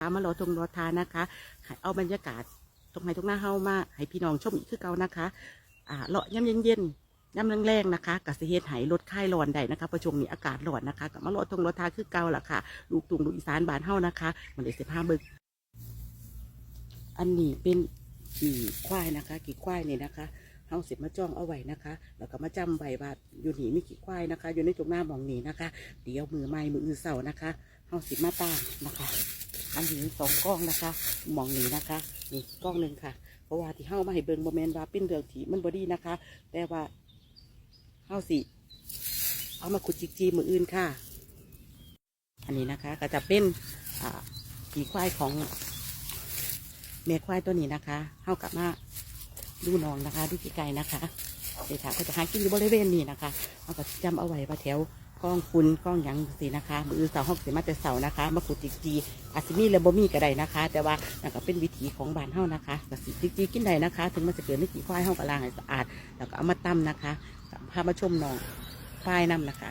มารอทงรอทานนะคะ เอาบรรยากาศตรงไหนตรงหน้าเฮามาให้พี่น้องชมอีกคือเก่านะคะอ่าเลาะย่ำเย็นๆย่ำแรงๆนะคะกับเสิเฮ็ดไหลดค่ายร้อนได้นะคะประชงนี้อากาศร้อนนะคะกับมารอทงรอทานคือเก่าล่ะค่ะ ลูกตุงลูกอีสานบานเฮานะคะมันเลยสิพาบิกอันนี้เป็นกี่ควายนะคะ กี่ควายเนี่ยนะคะเฮาสิมาจ้องเอาไว้นะคะ แล้วก็มาจำไว้ว่าอยู่หนี่มีกี่ควายนะคะ อยู่ในตรงหน้ามองหนีนะคะ เดี๋ยวมือไม้มืออื่นเสาร์นะคะเฮาสิมาตามนะคะ อันนี้สองกล้องนะคะมองนี้นะคะนี่กล้องหนึ่งค่ะ เพราะว่าที่เฮามาให้เบิงบ่แมนว่าเป็นเรื่องที่มันบ่ดีนะคะ แต่ว่าเฮาสิเอามาขุดจิกจีมืออื่นค่ะ อันนี้นะคะก็จะเป็นอ่าขี่ควายของแม่ควายตัวนี้นะคะเฮากลับมาดูน้องนะคะดูกี่ไก่นะคะเดี๋ยวค่ะก็จะหากินอยู่บริเวณนี้นะคะเอาก็จำเอาไว้ว่าแถว กล้องคุณกล้องหยังสินะคะ มือเสาห้องสิมาแต่เสานะคะ มาขุดจิกจีอาจสิมีและบ่มีก็ได้นะคะ แต่ว่านั่นก็เป็นวิถีของบ้านเฮานะคะก็สิจิกจีกินได้นะคะ ถึงมันจะเกิดไม่กี่ควายเฮาก็ล้างให้สะอาด แล้วก็เอามาต้มนะคะพามาชมน้องควายนำนะคะ